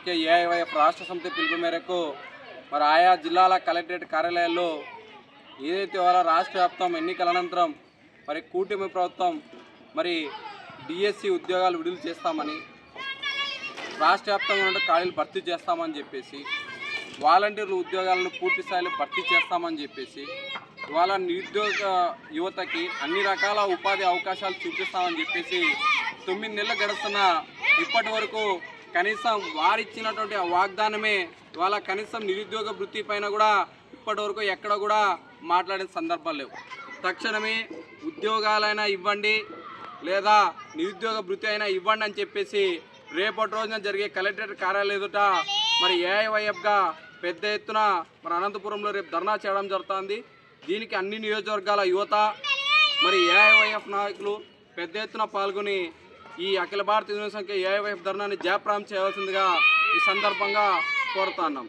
సంఖ్య ఏఐవైఎఫ్ రాష్ట్ర సమితి పిలుపు మేరకు మరి ఆయా జిల్లాల కలెక్టరేట్ కార్యాలయాల్లో ఏదైతే వాళ్ళ రాష్ట్ర వ్యాప్తం ఎన్నికల అనంతరం మరి కూటమి ప్రభుత్వం మరి డిఎస్సి ఉద్యోగాలు విడుదల చేస్తామని రాష్ట్ర వ్యాప్తంగా ఉన్న ఖాళీలు భర్తీ చేస్తామని చెప్పేసి వాలంటీర్లు ఉద్యోగాలను పూర్తి స్థాయిలో భర్తీ చేస్తామని చెప్పేసి ఇవాళ నిరుద్యోగ యువతకి అన్ని రకాల ఉపాధి అవకాశాలు చూపిస్తామని చెప్పేసి తొమ్మిది నెలలు గడుస్తున్న ఇప్పటి వరకు కనీసం వారిచ్చినటువంటి ఆ వాగ్దానమే ఇవాళ కనీసం నిరుద్యోగ వృత్తి పైన కూడా ఇప్పటివరకు ఎక్కడ కూడా మాట్లాడిన సందర్భాలు లేవు. తక్షణమే ఉద్యోగాలైనా ఇవ్వండి లేదా నిరుద్యోగ వృత్తి అయినా ఇవ్వండి అని చెప్పేసి రేపటి రోజున జరిగే కలెక్టరేట్ కార్యాలయం ఎదుట మరి ఏఐవైఎఫ్గా పెద్ద ఎత్తున మరి అనంతపురంలో రేపు ధర్నా చేయడం జరుగుతుంది. దీనికి అన్ని నియోజకవర్గాల యువత మరి ఏఐవైఎఫ్ నాయకులు పెద్ద ఎత్తున పాల్గొని ఈ అఖిల భారత యూనియన్ సంఖ్య ఏఐవైఎఫ్ ధర్నాన్ని జాప్రామ్ చేయవలసిందిగా ఈ సందర్భంగా కోరుతున్నాం.